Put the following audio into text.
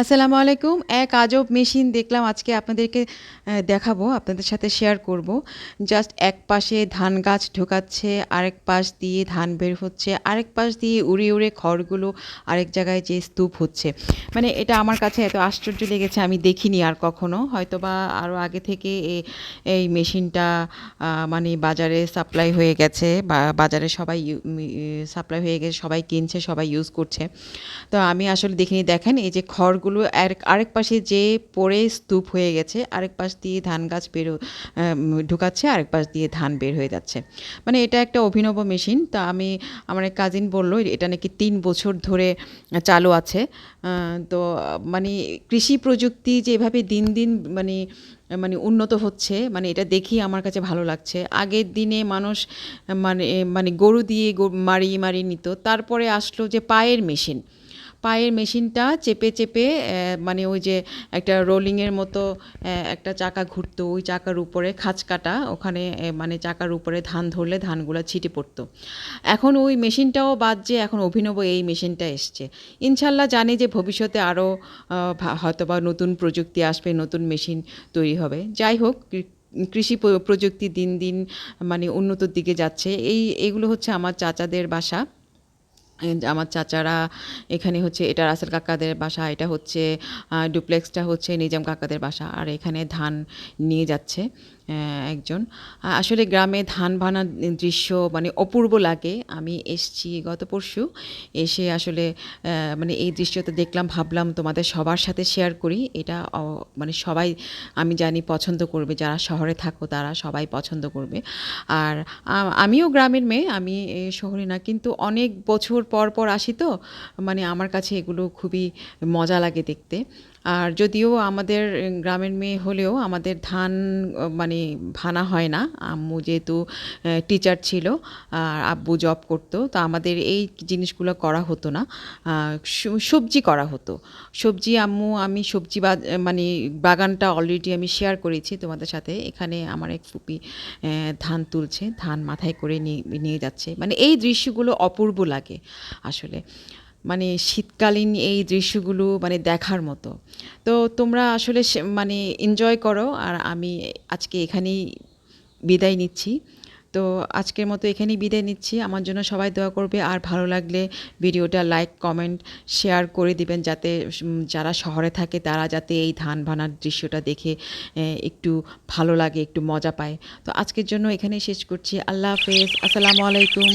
আসসালামু আলাইকুম। এক আজব মেশিন দেখলাম, আজকে আপনাদেরকে দেখাবো, আপনাদের সাথে শেয়ার করব। জাস্ট এক পাশে ধান গাছ ঢোকাচ্ছে, আরেক পাশ দিয়ে ধান বের হচ্ছে, আরেক পাশ দিয়ে উড়ে উড়ে খড়গুলো আরেক জায়গায় যে স্তূপ হচ্ছে। মানে এটা আমার কাছে এত আশ্চর্য লেগেছে, আমি দেখিনি আর কখনো। হয়তো বা আরও আগে থেকে এই মেশিনটা মানে বাজারে সাপ্লাই হয়ে গেছে, বা বাজারে সবাই সাপ্লাই হয়ে গেছে, সবাই কিনছে, সবাই ইউজ করছে। তো আমি আসলে দেখিনি। দেখেন, এই যে খড়গুলো আরেক আরেক পাশে যে পড়ে স্তূপ হয়ে গেছে, আরেক পাশ দিয়ে ধান গাছ বেরো ঢুকাচ্ছে, আরেক পাশ দিয়ে ধান বের হয়ে যাচ্ছে। মানে এটা একটা অভিনব মেশিন। তা আমি, আমার এক কাজিন বলল, এটা নাকি তিন বছর ধরে চালু আছে। তো মানে কৃষি প্রযুক্তি যেভাবে দিন দিন মানে মানে উন্নত হচ্ছে মানে এটা দেখি আমার কাছে ভালো লাগছে। আগের দিনে মানুষ মানে মানে গরু দিয়ে মারিয়ে মারিয়ে নিত। তারপরে আসলো যে পায়ের মেশিন। পায়ের মেশিনটা চেপে চেপে মানে ওই যে একটা রোলিংয়ের মতো একটা চাকা ঘুরতো, ওই চাকার উপরে খাঁচ কাটা, ওখানে মানে চাকার উপরে ধান ধরলে ধানগুলো ছিটে পড়তো। এখন ওই মেশিনটাও বাদ যে এখন অভিনব এই মেশিনটা এসছে। ইনশাল্লাহ জানি যে ভবিষ্যতে আরও হয়তো বা নতুন প্রযুক্তি আসবে, নতুন মেশিন তৈরি হবে। যাই হোক কৃষি প্রযুক্তি দিন দিন মানে উন্নতির দিকে যাচ্ছে। এই, এগুলো হচ্ছে আমার চাচাদের বাসা। আমার চাচারা এখানে হচ্ছে, এটা রাসেল কাকাদের বাসা, এটা হচ্ছে ডুপ্লেক্সটা হচ্ছে নিজাম কাকাদের বাসা। আর এখানে ধান নিয়ে যাচ্ছে একজন। আসলে গ্রামে ধান ভানার দৃশ্য মানে অপূর্ব লাগে। আমি এসছি গত পরশু, এসে আসলে মানে এই দৃশ্যটা দেখলাম, ভাবলাম তোমাদের সবার সাথে শেয়ার করি। এটা মানে সবাই আমি জানি পছন্দ করবে। যারা শহরে থাকো, তারা সবাই পছন্দ করবে। আর আমিও গ্রামের মেয়ে, আমি শহরে না, কিন্তু অনেক বছর পর পর আসি তো মানে আমার কাছে এগুলো খুবই মজা লাগে দেখতে। আর যদিও আমাদের গ্রামের মেয়ে হলেও আমাদের ধান মানে ভানা হয় না, আম্মু যেহেতু টিচার ছিল, আর আব্বু জব করতো, তো আমাদের এই জিনিসগুলো করা হতো না। সবজি করা হতো। সবজি আম্মু, আমি সবজি মানে বাগানটা অলরেডি আমি শেয়ার করেছি তোমাদের সাথে। এখানে আমার এক ফুপি ধান তুলছে, ধান মাথায় করে নিয়ে যাচ্ছে। মানে এই দৃশ্যগুলো অপূর্ব লাগে। আসলে। মানে শীতকালীন এই দৃশ্যগুলো মানে দেখার মতো। তো তোমরা আসলে মানে এনজয় করো আর আমি আজকে এখানেই বিদায় নিচ্ছি। তো আজকের মতো এখানেই বিদায় নিচ্ছি। আমার জন্য সবাই দোয়া করবে। আর ভালো লাগলে ভিডিওটা লাইক কমেন্ট শেয়ার করে দিবেন যাতে যারা শহরে থাকে তারা যাতে এই ধান ভানার দৃশ্যটা দেখে একটু ভালো লাগে, একটু মজা পায়। তো আজকের জন্য এখানেই শেষ করছি। আল্লাহ হাফেজ। আসসালামু আলাইকুম।